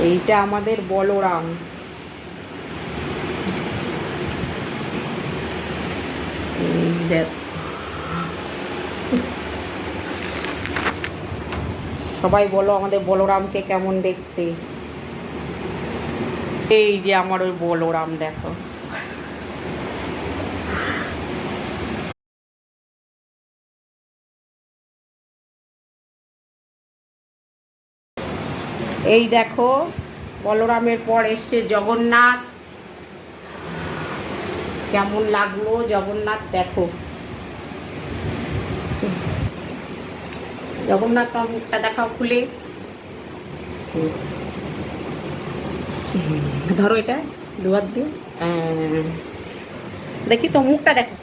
এইটা আমাদের বলরাম। সবাই বলো আমাদের বলরামকে কেমন দেখতে। এই যে আমার ওই বলরাম, দেখো। এই দেখো, বলরামের পর এসছে জগন্নাথ। কেমন লাগল জগন্নাথ দেখো। জগন্নাথ মুখটা দেখাও খুলে। ধরো এটা দুয়ার দিয়ে দেখি তো মুখটা দেখো।